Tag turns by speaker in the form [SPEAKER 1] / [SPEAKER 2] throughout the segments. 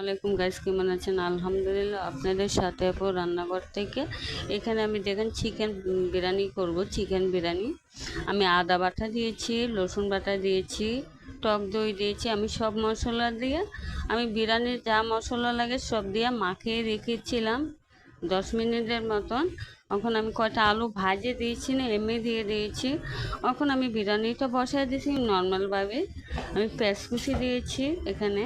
[SPEAKER 1] আলাইকুম গাইস কেমন আছেন? আলহামদুলিল্লাহ, আপনাদের সাথে আপু রান্নাঘর থেকে। এখানে আমি দেখেন চিকেন বিরিয়ানি করব চিকেন বিরিয়ানি। আমি আদা বাটা দিয়েছি, রসুন বাটা দিয়েছি, টক দই দিয়েছি, আমি সব মশলা দিয়ে। আমি বিরিয়ানির যা মশলা লাগে সব দিয়ে মাখিয়ে রেখেছিলাম, দশ মিনিটের মতন। এখন আমি কয়টা আলু ভাজে দিয়েছি না, এমনি দিয়ে দিয়েছি। এখন আমি বিরিয়ানিটা বসাই দিয়েছি, নর্মালভাবে আমি পেঁয়াজ কুচি দিয়েছি এখানে,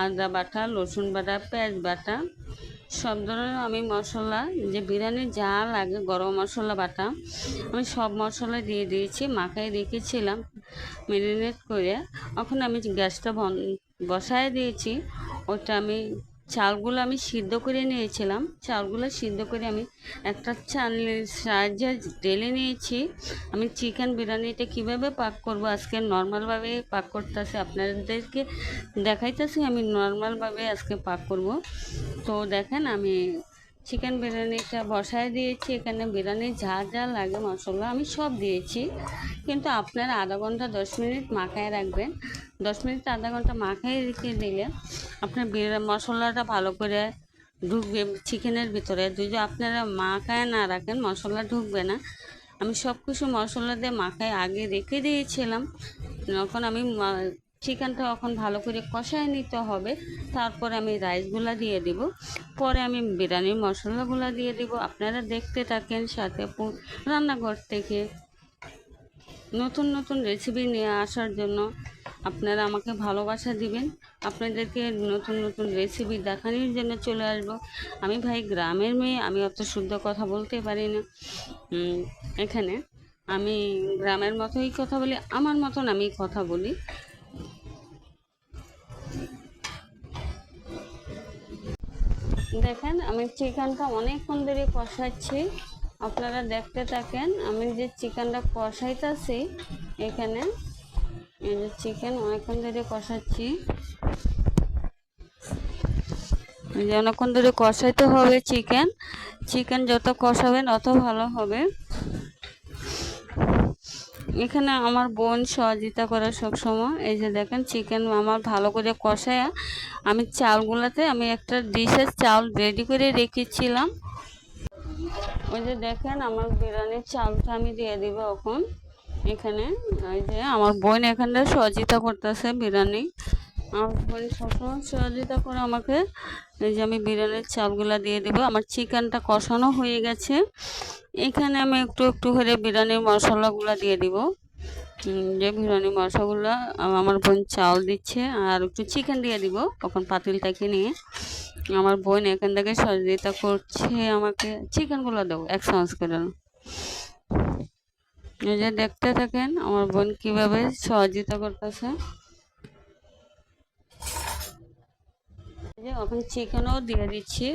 [SPEAKER 1] আদা বাটা, রসুন বাটা, পেঁয়াজ বাটা, সব ধরনের আমি মশলা, যে বিরিয়ানি যা লাগে, গরম মশলা, বাটা, আমি সব মশলা দিয়ে দিয়েছি, মাখায় রেখেছিলাম মেরিনেট করে। এখন আমি গ্যাসটা বসায় দিয়েছি, ওটা আমি চালগুলো আমি সিদ্ধ করে নিয়েছিলাম। চালগুলো সিদ্ধ করে আমি একটা চালের সাহায্যে ঢেলে নিয়েছি। আমি চিকেন বিরিয়ানিটা কীভাবে পাক করব? আজকে নর্মালভাবে পাক করতেছি, আপনাদেরকে দেখাইতেছি, আমি নর্মালভাবে আজকে পাক করব। তো দেখেন, আমি চিকেন বিরিয়ানিটা বসায় দিয়েছি, এখানে বিরিয়ানি যা যা লাগে মশলা আমি সব দিয়েছি। কিন্তু আপনারা আধা ঘণ্টা, দশ মিনিট মাখায় রাখবেন। দশ মিনিট, আধা ঘণ্টা মাখায় রেখে দিলে আপনার বিরিয়ানি মশলাটা ভালো করে ঢুকবে চিকেনের ভিতরে। যদি আপনারা মাখায় না রাখেন, মশলা ঢুকবে না। আমি সব কিছু মশলা দিয়ে মাখায় আগে রেখে দিয়েছিলাম। যখন আমি চিকেনটা এখন ভালো করে কষায় নিতে হবে। তারপর আমি রাইসগুলো দিয়ে দিব। পরে আমি বিরিয়ানির মশলাগুলো দিয়ে দিব। আপনারা দেখতে থাকেন সাথে রান্নাঘর থেকে। নতুন নতুন রেসিপি নিয়ে আসার জন্য আপনারা আমাকে ভালোবাসা দিবেন। আপনাদেরকে নতুন নতুন রেসিপি দেখানোর জন্য চলে আসব। আমি ভাই গ্রামের মেয়ে, আমি অত শুদ্ধ কথা বলতে পারি না। এখানে আমি গ্রামের মতোই কথা বলি, আমার মতন আমি কথা বলি। দেখেন, আমি চিকেনটা অনেকক্ষণ ধরে কষাচ্ছি। আপনারা দেখতে থাকেন, আমি যে চিকেনটা কষাইতেছি এখানে, এই যে চিকেন অনেকক্ষণ ধরে কষাচ্ছি। যে অনেকক্ষণ ধরে কষাইতে হবে চিকেন। চিকেন যত কষাবেন, অত ভালো হবে। এখানে আমার বোন সহযোগিতা করে সবসময়। এই যে দেখেন চিকেন আমার ভালো করে কষায় আমি চালগুলোতে আমি একটা ডিশের চাল রেডি করে রেখেছিলাম। ওই যে দেখেন, আমার বিরিয়ানির চালটা আমি দিয়ে দিব এখন। এখানে ওই যে আমার বোন এখানটা সহযোগিতা করতেছে বিরিয়ানি। আমার বোন সবসময় সহযোগিতা করে আমাকে। এই যে আমি বিরিয়ানির চালগুলো দিয়ে দেবো। আমার চিকেনটা কষানো হয়ে গেছে। এখানে আমি একটু একটু করে বিরিয়ানির মশলাগুলো দিয়ে দিব। যে বিরিয়ানি মশলাগুলো আমার বোন চাল দিচ্ছে আর একটু চিকেন দিয়ে দিব তখন পাতিলটাকে নিয়ে। আমার বোন এখান থেকে সহযোগিতা করছে আমাকে। চিকেনগুলো দেবো এক চামচ করে। এই যে দেখতে থাকেন, আমার বোন কীভাবে সহযোগিতা করতেছে। যে এখন চিকেনও দিয়ে দিচ্ছি।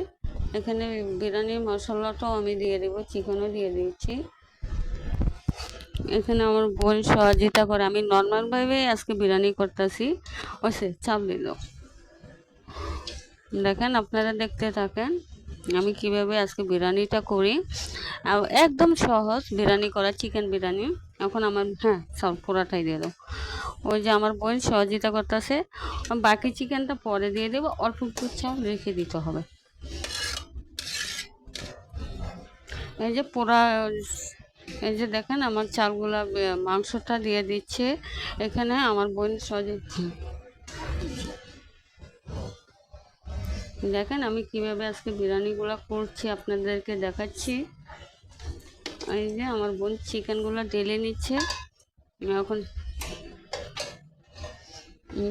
[SPEAKER 1] এখানে বিরিয়ানির মশলাটাও আমি দিয়ে দেবো, চিকেনও দিয়ে দিচ্ছি। এখানে আমার বোন সহযোগিতা করে, আমি নর্মালভাবে আজকে বিরিয়ানি করতেছি। ওসে, চাপ দিল। দেখেন, আপনারা দেখতে থাকেন, আমি কীভাবে আজকে বিরিয়ানিটা করি। একদম সহজ বিরিয়ানি করা, চিকেন বিরিয়ানি। এখন আমার হ্যাঁ সব পুরাটাই দিয়ে দাও। ওই যে আমার বোন সহযোগিতা করতেছে, বাকি চিকেনটা পরে দিয়ে দেবো, অল্প একটু চাল রেখে দিতে হবে। এই যে পোড়া, এই যে দেখেন আমার চালগুলা মাংসটা দিয়ে দিচ্ছে। এখানে আমার বোন সহজে দেখেন আমি কীভাবে আজকে বিরিয়ানিগুলো করছি, আপনাদেরকে দেখাচ্ছি। এই যে আমার বোন চিকেনগুলো ঢেলে নিচ্ছে। এখন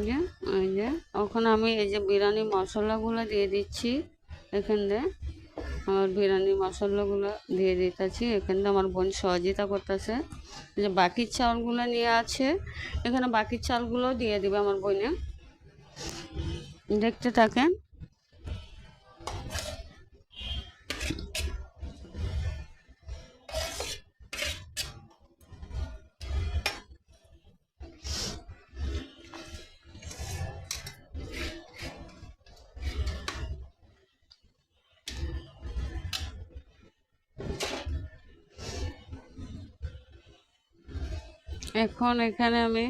[SPEAKER 1] যে ওই যে ওখানে আমি এই যে বিরিয়ানি মশলাগুলো দিয়ে দিচ্ছি এখান দিয়ে। আমার বিরিয়ানি মশলাগুলো দিয়ে দিতেছি। এখান দিয়ে আমার বোন সহযোগিতা করতেছে। যে বাকি চালগুলো নিয়ে আছে, এখানে বাকি চালগুলো দিয়ে দিবে আমার বোনে। দেখতে থাকেন। এখন এখানে আমি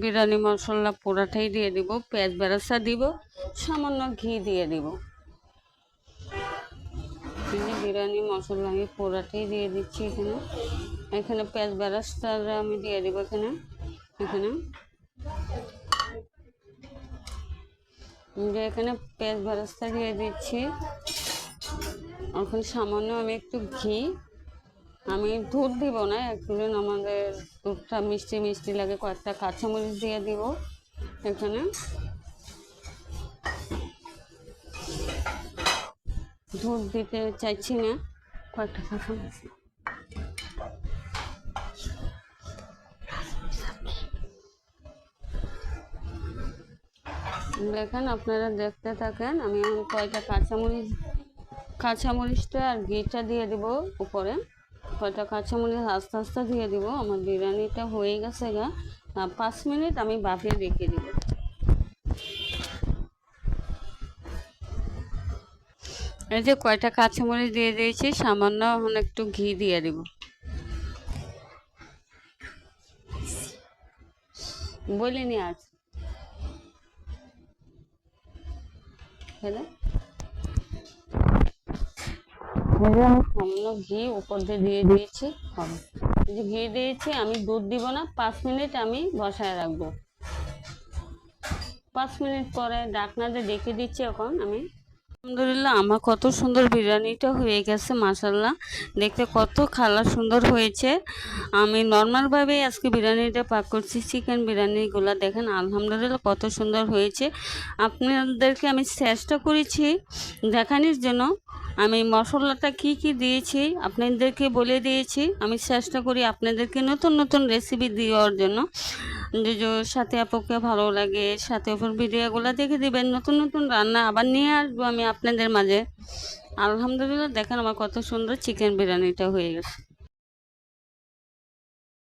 [SPEAKER 1] বিরিয়ানি মশলা পোড়াটাই দিয়ে দিব, পেঁয়াজ বেরাসা দিব, সামান্য ঘি দিয়ে দিব। বিরিয়ানি মশলা আমি পোড়াটাই দিয়ে দিচ্ছি এখানে। এখানে পেঁয়াজ বেরাসটা আমি দিয়ে দিব এখানে এখানে। যে এখানে পেঁয়াজ বেরাস্তা দিয়ে দিচ্ছি। এখন সামান্য আমি একটু ঘি আমি দুধ দিব না একটু আমাদের দুধটা মিষ্টি মিষ্টি লাগে, কয়েকটা কাঁচামরিচ দিয়ে দিব এখানে। দুধ দিতে চাইছি না, কয়েকটা কাঁচামরিচ। দেখেন, আপনারা দেখতে থাকেন, আমি কয়টা কাঁচামরিচ, কাঁচামরিচটা আর ঘিটা দিয়ে দিব উপরে। কয়টা কাঁচামরিচ আস্তে আস্তে দিয়ে দিব। আমার বিরিয়ানিটা হয়ে গেছে গা। পাঁচ মিনিট আমি বাফিয়ে রেখে দিব। এই যে কয়টা কাঁচামরিচ দিয়ে দিয়েছি, সামান্য এখন একটু ঘি দিয়ে দিব। বলিনি আজ। হ্যালো? ঘি উপর দিয়ে দিয়ে দিয়েছি। হবে যে ঘি দিয়েছি, আমি দুধ দিব না, পাঁচ মিনিট আমি বসায় রাখব। পাঁচ মিনিট পরে ডাকনাতে ডেকে দিচ্ছি এখন আমি। আলহামদুলিল্লাহ, আমার কত সুন্দর বিরিয়ানিটা হয়ে গেছে মাসাল্লাহ দেখতে কত খালা সুন্দর হয়েছে। আমি নর্মালভাবেই আজকে বিরিয়ানিটা পাক করছি চিকেন বিরিয়ানিগুলো। দেখেন, আলহামদুলিল্লাহ, কত সুন্দর হয়েছে। আপনাদেরকে আমি চেষ্টা করেছি দেখানোর জন্য। আমি মশলাটা কি কি দিয়েছি আপনাদেরকে বলে দিয়েছি। আমি চেষ্টা করি আপনাদেরকে নতুন নতুন রেসিপি দেওয়ার জন্য। যে সাথে আপুকে ভালো লাগে, সাথে ওপর ভিডিওগুলো দেখে দিবেন, নতুন নতুন রান্না আবার নিয়ে আসব আমি আপনাদের মাঝে। আলহামদুলিল্লাহ, দেখেন আমার কত সুন্দর চিকেন বিরিয়ানিটা হয়ে গেছে।